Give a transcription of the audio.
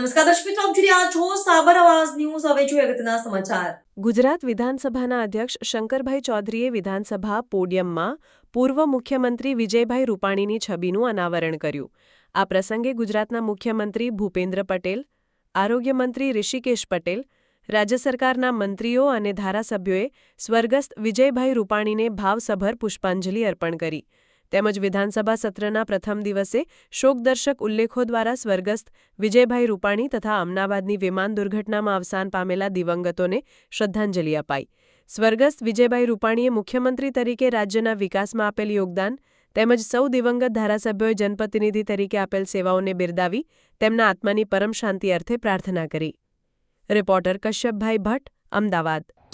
નમસ્કાર દર્શક આપ જોઈ રહ્યા છો સાબર આવાજ ન્યૂઝ. હવે જોઈએ અગત્યના સમાચાર. ગુજરાત વિધાનસભાના અધ્યક્ષ શંકરભાઈ ચૌધરીએ વિધાનસભા પોડિયમમાં પૂર્વ મુખ્યમંત્રી વિજયભાઈ રૂપાણીની છબીનું અનાવરણ કર્યું. આ પ્રસંગે ગુજરાતના મુખ્યમંત્રી ભૂપેન્દ્ર પટેલ આરોગ્યમંત્રી ઋષિકેશ પટેલ, રાજ્ય સરકારના મંત્રીઓ અને ધારાસભ્યોએ સ્વર્ગસ્થ વિજયભાઈ રૂપાણીને ભાવસભર પુષ્પાંજલિ અર્પણ કરી. તેમજ વિધાનસભા સત્રના પ્રથમ દિવસે શોકદર્શક ઉલ્લેખો દ્વારા સ્વર્ગસ્થ વિજયભાઈ રૂપાણી તથા અમદાવાદની વિમાન દુર્ઘટનામાં અવસાન પામેલા દિવંગતોને શ્રદ્ધાંજલિ અપાઈ. સ્વર્ગસ્થ વિજયભાઈ રૂપાણીએ મુખ્યમંત્રી તરીકે રાજ્યના વિકાસમાં આપેલ યોગદાન તેમજ સૌ દિવંગત ધારાસભ્યોએ જનપ્રતિનિધિ તરીકે આપેલ સેવાઓને બિરદાવી તેમના આત્માની પરમ શાંતિ અર્થે પ્રાર્થના કરી. રિપોર્ટર કશ્યપભાઈ ભટ્ટ, અમદાવાદ.